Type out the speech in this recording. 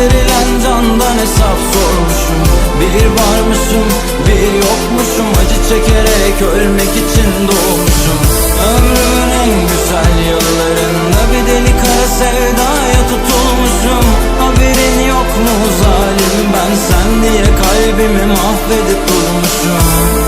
verilen candan hesap sormuşum. Bir varmışım, bir yokmuşum. Acı çekerek ölmek için doğmuşum. Ömrümün en güzel yıllarında Bir deli kara sevdaya tutulmuşum. Haberin yok mu zalim Ben sen diye kalbimi mahvedip durmuşum